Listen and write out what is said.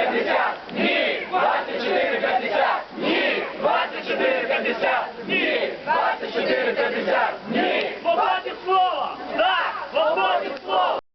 2450, ні, 2450, ні, 2450, ні, 2450,